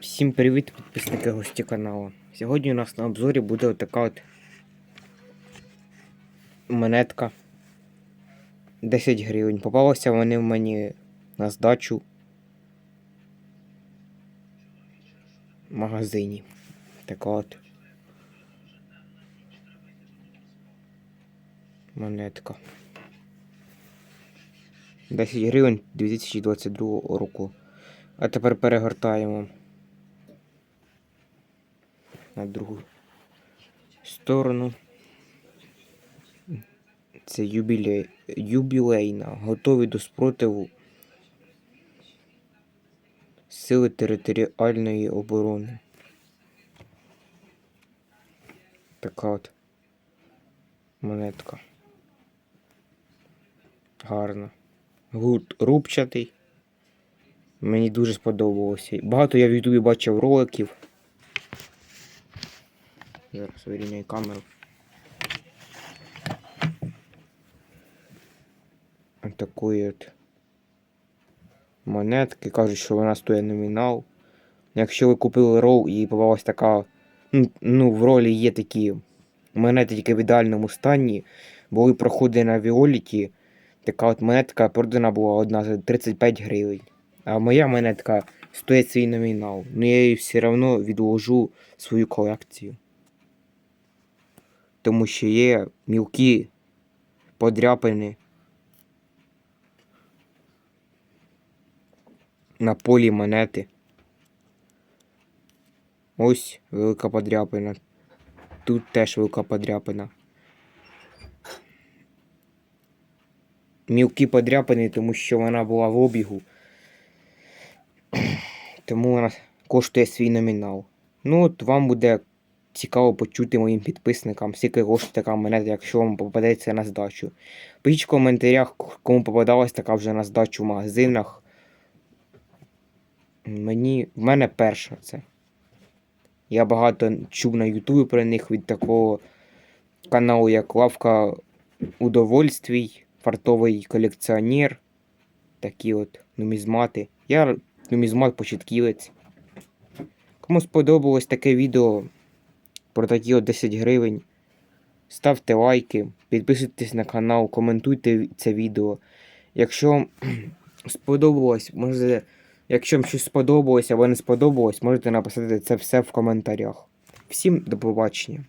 Всім привіт, підписники гості каналу. Сьогодні у нас на обзорі буде отака от монетка 10 гривень. Попалися вони в мені на здачу в магазині. Така от монетка. 10 гривень 2022 року. А тепер перегортаємо на другу сторону. Це юбілей... юбілейна. Готові до спротиву Сили територіальної оборони. Така от монетка. Гарна. Гурт рубчатий. Мені дуже сподобалося. Багато я в Ютубі бачив роликів. Зараз вирівняю камеру. От монетки. Кажуть, що вона стоїть номінал. Якщо ви купили рол і попалась така. ну, Ну, в ролі є такі монети тільки в ідеальному стані. Були проходи на Віоліті. Така от монетка продана була одна за 35 гривень. А моя монетка стоїть свій номінал. Ну я її все одно відложу в свою колекцію. Тому що є мілкі подряпини на полі монети. Ось велика подряпина. Тут теж велика подряпина. Мілкі подряпини, тому що вона була в обігу. Тому вона коштує свій номінал. Ну от вам буде цікаво почути моїм підписникам, скільки коштує така монета, якщо вам попадеться на здачу. Пишіть в коментарях, кому попадалась така вже на здачу в магазинах. Мені, в мене перша це. Я багато чув на Ютубі про них від такого каналу, як Лавка Удовольствій, Фартовий колекціонер. Такі от нумізмати. Я нумізмат початківець. Кому сподобалось таке відео про такі от 10 гривень, ставте лайки, підписуйтесь на канал, коментуйте це відео. Якщо сподобалось, може, якщо вам щось сподобалось або не сподобалось, можете написати це все в коментарях. Всім до побачення.